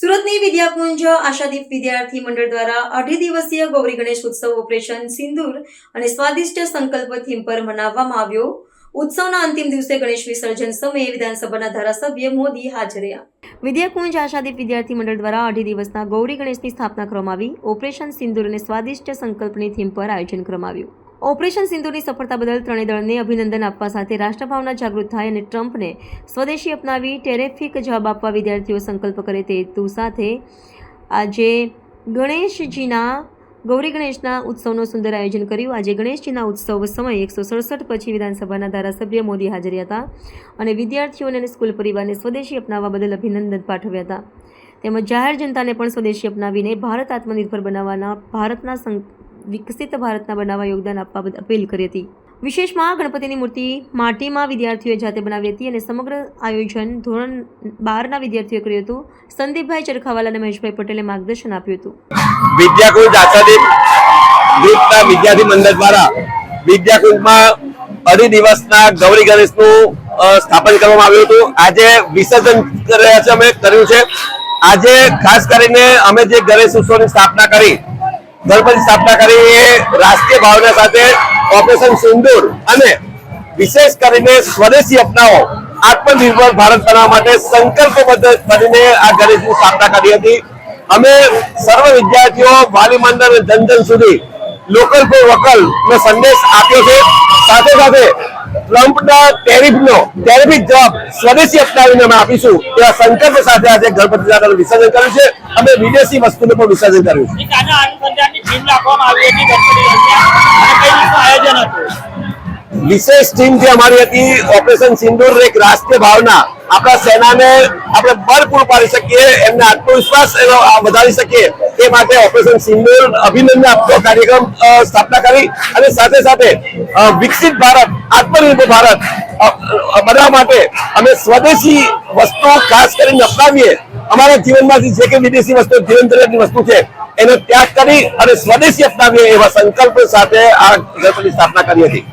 સુરતની વિદ્યાકુંજ આશાદીપ વિદ્યાર્થી મંડળ દ્વારા અઢી દિવસીય ગૌરી ગણેશ ઉત્સવ ઓપરેશન સિંદૂર અને સ્વાદિષ્ટ સંકલ્પ થીમ પર મનાવવામાં આવ્યો. ઉત્સવના અંતિમ દિવસે ગણેશ વિસર્જન સમયે વિધાનસભાના ધારાસભ્ય મોદી હાજર રહ્યા. વિદ્યાકુંજ આશાદીપ વિદ્યાર્થી મંડળ દ્વારા અઢી દિવસના ગૌરી ગણેશની સ્થાપના કરવામાં આવી. ઓપરેશન સિંદૂર અને સ્વાદિષ્ટ સંકલ્પની થીમ પર આયોજન કરવામાં આવ્યું. ઓપરેશન સિંધુની સફળતા બદલ ત્રણેય દળને અભિનંદન આપવા સાથે રાષ્ટ્રભાવના જાગૃત થાય અને ટ્રમ્પને સ્વદેશી અપનાવી ટેરેફિક જવાબ આપવા વિદ્યાર્થીઓ સંકલ્પ કરે તે હેતુ સાથે આજે ગણેશજીના, ગૌરી ગણેશના ઉત્સવનું સુંદર આયોજન કર્યું. આજે ગણેશજીના ઉત્સવ સમયે એકસો સડસઠ પછી વિધાનસભાના ધારાસભ્ય મોદી હાજર હતા અને વિદ્યાર્થીઓને અને સ્કૂલ પરિવારને સ્વદેશી અપનાવવા બદલ અભિનંદન પાઠવ્યા હતા. તેમજ જાહેર જનતાને પણ સ્વદેશી અપનાવીને ભારત આત્મનિર્ભર બનાવવાના ભારતના સં- વિકસિત ભારતના બનાવવા યોગદાન આપવા અપીલ કરી હતી. વિશેષમાં ગણપતિની મૂર્તિ માટીમાં વિદ્યાર્થીઓએ જાતે બનાવી હતી અને સમગ્ર આયોજન ધોરણ બારના વિદ્યાર્થીઓએ કર્યું હતું. સંદીપભાઈ ચરખાવાલા અને મહેશભાઈ પટેલે માર્ગદર્શન આપ્યું હતું. વિદ્યાકુંજ આચાર્ય ગ્રુપના વિદ્યાર્થી મંડળ દ્વારા વિદ્યાકુંજમાં અઢી દિવસના ગૌરી ગણેશનું સ્થાપન કરવામાં આવ્યું હતું. આજે વિસર્જન કર્યા છે અમે કર્યું છે. આજે ખાસ કરીને અમે જે ગણેશ ઉત્સવની સ્થાપના કરી ગણપતિ સ્થાપના કરી રાષ્ટ્રીય ભાવના સાથે ઓપરેશન સિંદૂર અને વિશેષ કરીને સ્વદેશી અપનાવો, આત્મનિર્ભર ભારત બનાવવા માટે સંકલ્પબદ્ધ બનીને આ ગણેશની સ્થાપના કરી હતી. અમે સર્વ વિદ્યાર્થીઓ વાલી મંડળ જન સુધી લોકલ ફોર વકલ નો સંદેશ આપ્યો છે. સાથે સાથે ટ્રમ્પના ટેરિફનો ટેરિફિક જવાબ સ્વદેશી અપનાવીને અમે આપીશું એવા સંકલ્પ સાથે આજે ગણપતિ દાદાનું વિસર્જન કર્યું છે. અમે વિદેશી વસ્તુનું પણ વિસર્જન કર્યું છે. વિશેષ ટીમ જે અમારી હતી ઓપરેશન સિંદૂર એક રાષ્ટ્રીય ભાવના. આપણા સેનાને આપણે બળ પૂરું પાડી શકીએ એમને આત્મવિશ્વાસ એનો વધારી શકીએ. એ માટે ઓપરેશન સિંદૂર અભિનંદન આપતો કાર્યક્રમ સ્થાપના કરી અને સાથે સાથે વિકસિત ભારત, આત્મનિર્ભર ભારત બનાવવા માટે અમે સ્વદેશી વસ્તુ ખાસ કરીને અપનાવીએ. અમારા જીવનમાંથી જે કે વિદેશી વસ્તુ જીવન વસ્તુ છે, એનો ત્યાગ કરી અને સ્વદેશી અપનાવીએ એવા સંકલ્પ સાથે આ ગણપતિ સ્થાપના કરી હતી.